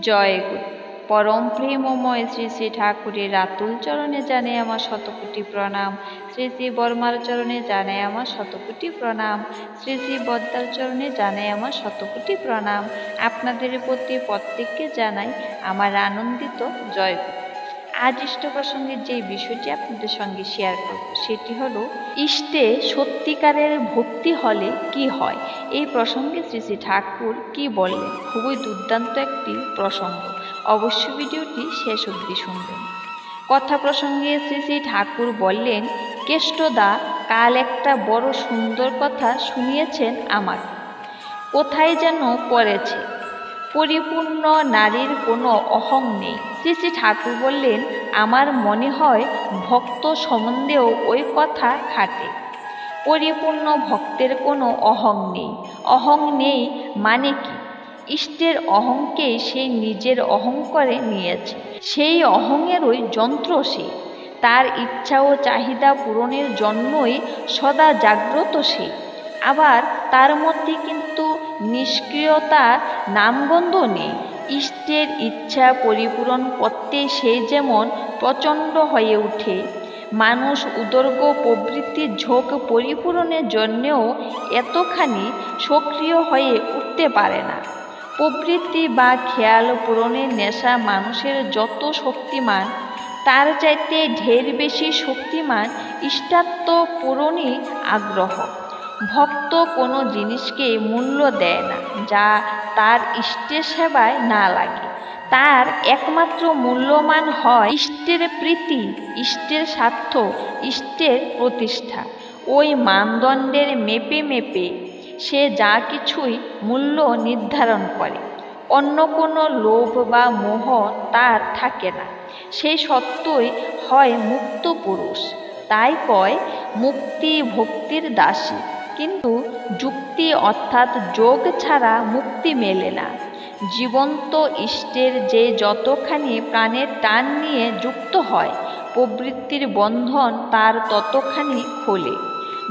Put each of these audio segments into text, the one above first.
জয় পরম প্রেমময় শ্রী শ্রী ঠাকুরের রাতুল চরণে জানে আমার শতকোটি প্রণাম। শ্রী শ্রী বর্মার চরণে জানে আমার শতকোটি প্রণাম। শ্রী শ্রী বদ্মার চরণে জানে আমার শতকোটি প্রণাম। আপনাদের প্রতি প্রত্যেককে জানাই আমার আনন্দিত জয় আজ ইষ্ট প্রসঙ্গের যে বিষয়টি আপনাদের সঙ্গে শেয়ার করব, সেটি হলো, ইষ্টে সত্যিকারের ভক্তি হলে কি হয়? এই প্রসঙ্গে শ্রী শ্রী ঠাকুর কি বললেন? খুবই দুর্দান্ত একটি প্রসঙ্গ। অবশ্যই ভিডিওটি শেষ অবধি শুনবেন। কথা প্রসঙ্গে শ্রী শ্রী ঠাকুর বললেন, কেষ্টদা, কাল একটা বড় সুন্দর কথা শুনিয়েছেন আমার কোথায় যেন পড়েছে। পরিপূর্ণ নারীর কোনো অহং নেই। শ্রী শ্রী ঠাকুর বললেন, আমার মনে হয় ভক্ত সম্বন্ধেও ওই কথা খাটে। পরিপূর্ণ ভক্তের কোনো অহং নেই। অহং নেই মানে কি? ইষ্টের অহংকে সে নিজের অহং করে নিয়েছে। সেই অহংয়েরই যন্ত্র সে। তার ইচ্ছা ও চাহিদা পূরণের জন্যই সদা জাগ্রত সে। আবার তার মধ্যে কিন্তু নিষ্ক্রিয়তার নামগন্ধ নেই। ইষ্টের ইচ্ছা পরিপূরণ করতে সে যেমন প্রচণ্ড হয়ে ওঠে, মানুষ উদর্গ প্রবৃত্তির ঝোঁক পরিপূরণের জন্যেও এতখানি সক্রিয় হয়ে উঠতে পারে না। প্রবৃত্তি বা খেয়াল পূরণের নেশা মানুষের যত শক্তিমান, তার চাইতে ঢের বেশি শক্তিমান ইষ্টাত্ম পূরণই আগ্রহ। ভক্ত কোনো জিনিসকে মূল্য দেয় না, যা তার ইষ্টের সেবায় না লাগে। তার একমাত্র মূল্যমান হয় ইষ্টের প্রীতি, ইষ্টের স্বার্থ, ইষ্টের প্রতিষ্ঠা। ওই মানদণ্ডের মেপে মেপে সে যা কিছুই মূল্য নির্ধারণ করে। অন্য কোনো লোভ বা মোহ তার থাকে না। সে সত্যই হয় মুক্ত পুরুষ। তাই কয়, মুক্তি ভক্তির দাসী। কিন্তু যুক্তি অর্থাৎ যোগ ছাড়া মুক্তি মেলে না। জীবন্ত ইষ্টের যে যতখানি প্রাণের টান নিয়ে যুক্ত হয়, প্রবৃত্তির বন্ধন তার ততখানি খোলে।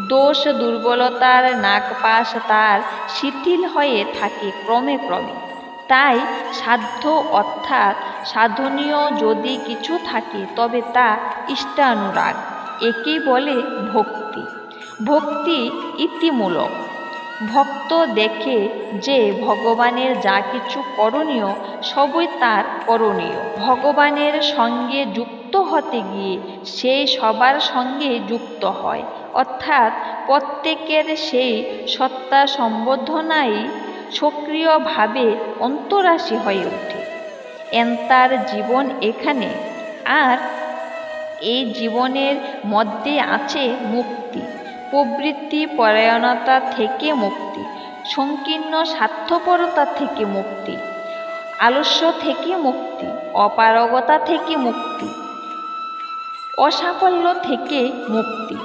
দোষ দুর্বলতার নাকপাশ তার শিথিল হয়ে থাকে ক্রমে ক্রমে। তাই সাধ্য অর্থাৎ সাধনীয় যদি কিছু থাকে, তবে তা ইষ্টানুরাগ, একেই বলে ভক্তি। ভক্তি ইতিমূলক। ভক্ত দেখে যে ভগবানের যা কিছু করণীয়, সবই তার করণীয়। ভগবানের সঙ্গে যুক্ত হতে গিয়ে সে সবার সঙ্গে যুক্ত হয়। অর্থাৎ প্রত্যেকের সেই সত্তা সম্বোধনাই সক্রিয়ভাবে অন্তরাশী হয়ে ওঠে। এন্তার জীবন এখানে। আর এই জীবনের মধ্যে আছে মুক্তি। প্রবৃত্তি পরায়ণতা থেকে মুক্তি, সংকীর্ণ স্বার্থপরতা থেকে মুক্তি, আলস্য থেকে মুক্তি, অপারগতা থেকে মুক্তি, অসাফল্য থেকে মুক্তি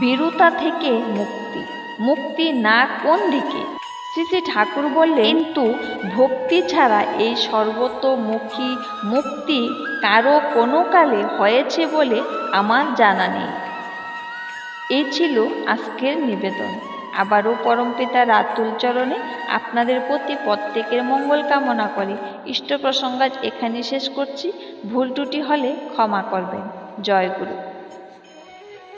ভীরুতা থেকে মুক্তি মুক্তি না কোন দিকে? শ্রী শ্রী ঠাকুর বললেন, কিন্তু ভক্তি ছাড়া এই সর্বতোমুখী মুক্তি কারও কোনো কালে হয়েছে বলে আমার জানা নেই। এই ছিল আজকের নিবেদন। আবারও পরমপিতা রাতুল চরণে আপনাদের প্রতি প্রত্যেকের মঙ্গল কামনা করে। ইষ্ট প্রসঙ্গাজ এখানে শেষ করছি। ভুল টুটি হলে ক্ষমা করবেন। জয় গুরু।